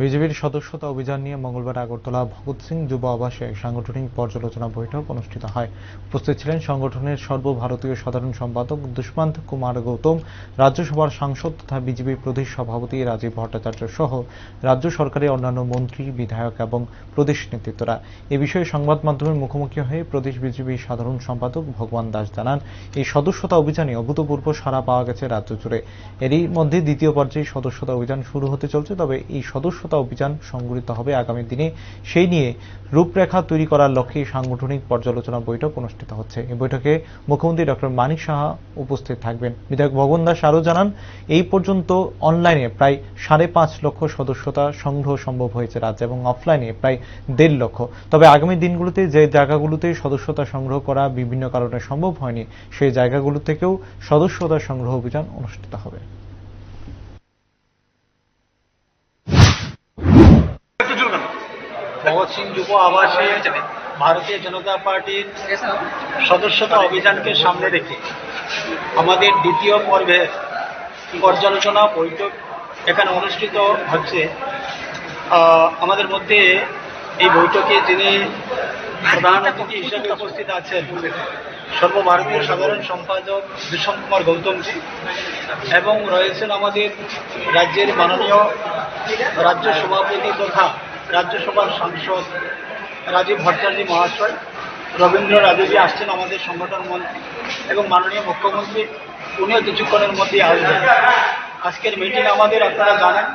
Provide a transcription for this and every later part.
বিজেপির সদস্যতা অভিযান নিয়ে মঙ্গলবার আগরতলা ভগৎ সিং যুব আবাসে সাংগঠনিক পর্যালোচনা বৈঠক অনুষ্ঠিত হয়। উপস্থিত ছিলেন সংগঠনের সর্বভারতীয় সাধারণ সম্পাদক দুষ্মান্ত কুমার গৌতম, রাজ্যসভার সাংসদ তথা বিজেপি প্রদেশ সভাপতি রাজীব ভট্টাচার্য সহ রাজ্য সরকারের অন্যান্য মন্ত্রী, বিধায়ক এবং প্রদেশ নেতৃত্বরা। এ বিষয়ে সংবাদ মাধ্যমের মুখোমুখি হয়ে প্রদেশ বিজেপি সাধারণ সম্পাদক ভগবান দাস জানান, এই সদস্যতা অভিযানে অভূতপূর্ব সাড়া পাওয়া গেছে রাজ্য জুড়ে। এরই মধ্যে দ্বিতীয় পর্যায়ে সদস্যতা অভিযান শুরু হতে চলছে, তবে এই সদস্যতা অভিযান সংগঠিত হবে আগামী দিনে। সেই নিয়ে রূপরেখা তৈরি করার লক্ষ্যে সাংগঠনিক পর্যালোচনা বৈঠক অনুষ্ঠিত হচ্ছে। এই বৈঠকে মুখ্যমন্ত্রী ডক্টর মানিক সাহা উপস্থিত থাকবেন। বিধায়ক ভগবান দাস আরও জানান, এই পর্যন্ত অনলাইনে প্রায় সাড়ে পাঁচ লক্ষ সদস্যতা সংগ্রহ সম্ভব হয়েছে রাজ্যে এবং অফলাইনে প্রায় দেড় লক্ষ। তবে আগামী দিনগুলোতে যে জায়গাগুলোতে সদস্যতা সংগ্রহ করা বিভিন্ন কারণে সম্ভব হয়নি, সেই জায়গাগুলো থেকেও সদস্যতা সংগ্রহ অভিযান অনুষ্ঠিত হবে। ভগৎ সিং যুব আবাসে ভারতীয় জনতা পার্টির সদস্যতা অভিযানকে সামনে রেখে আমাদের দ্বিতীয় পর্বের পর্যালোচনা বৈঠক এখানে অনুষ্ঠিত হচ্ছে। আমাদের মধ্যে এই বৈঠকে যিনি প্রধান অতিথি হিসেবে উপস্থিত আছেন সর্বভারতীয় সাধারণ সম্পাদক দুষ্মন্ত কুমার গৌতমজি এবং রয়েছেন আমাদের রাজ্যের মাননীয় রাজ্য সভাপতি তথা রাজ্যসভার সাংসদ রাজীব ভট্টাচার্য মহাশয়, রবীন্দ্র রাজুজি আসছেন আমাদের সংগঠন মন্ত্রী এবং মাননীয় মুখ্যমন্ত্রী, উনিও কিছুক্ষণের মধ্যেই আসবেন আজকের মিটিং আমাদের, আপনারা জানেন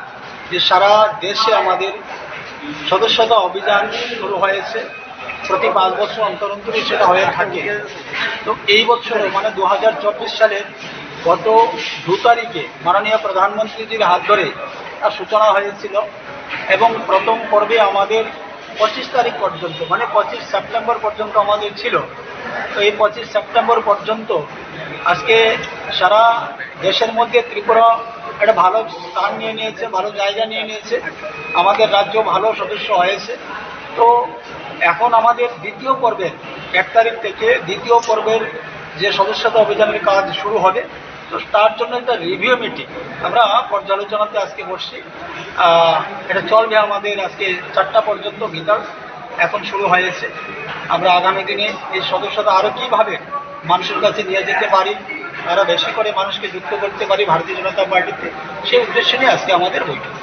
যে সারা দেশে আমাদের সদস্যতা অভিযান শুরু হয়েছে। প্রতি পাঁচ বছর অন্তর অন্তরই সেটা হয়ে থাকে। তো এই বছরে মানে দু সালের গত দু তারিখে মাননীয় প্রধানমন্ত্রীজির হাত ধরে তার সূচনা হয়েছিল এবং প্রথম পর্বে আমাদের পঁচিশ তারিখ পর্যন্ত মানে পঁচিশ সেপ্টেম্বর পর্যন্ত আমাদের ছিল। তো এই পঁচিশ সেপ্টেম্বর পর্যন্ত আজকে সারা দেশের মধ্যে ত্রিপুরা একটা ভালো স্থান নিয়ে নিয়েছে, ভালো জায়গা নিয়ে নিয়েছে। আমাদের রাজ্য ভালো সদস্য হয়েছে। তো এখন আমাদের দ্বিতীয় পর্বের এক তারিখ থেকে দ্বিতীয় পর্বের যে সদস্যতা অভিযানের কাজ শুরু হবে তো তার জন্য একটা রিভিউ মিটিং আমরা পর্যালোচনাতে আজকে বসছি। এটা চলবে আমাদের আজকে চারটা পর্যন্ত বিকাল। এখন শুরু হয়েছে। আমরা আগামী দিনে এই সদস্যতা আরও কীভাবে মানুষের কাছে নিয়ে যেতে পারি আরও বেশি করে মানুষকে যুক্ত করতে পারি ভারতীয় জনতা পার্টিতে, সেই উদ্দেশ্য নিয়ে আজকে আমাদের বৈঠক।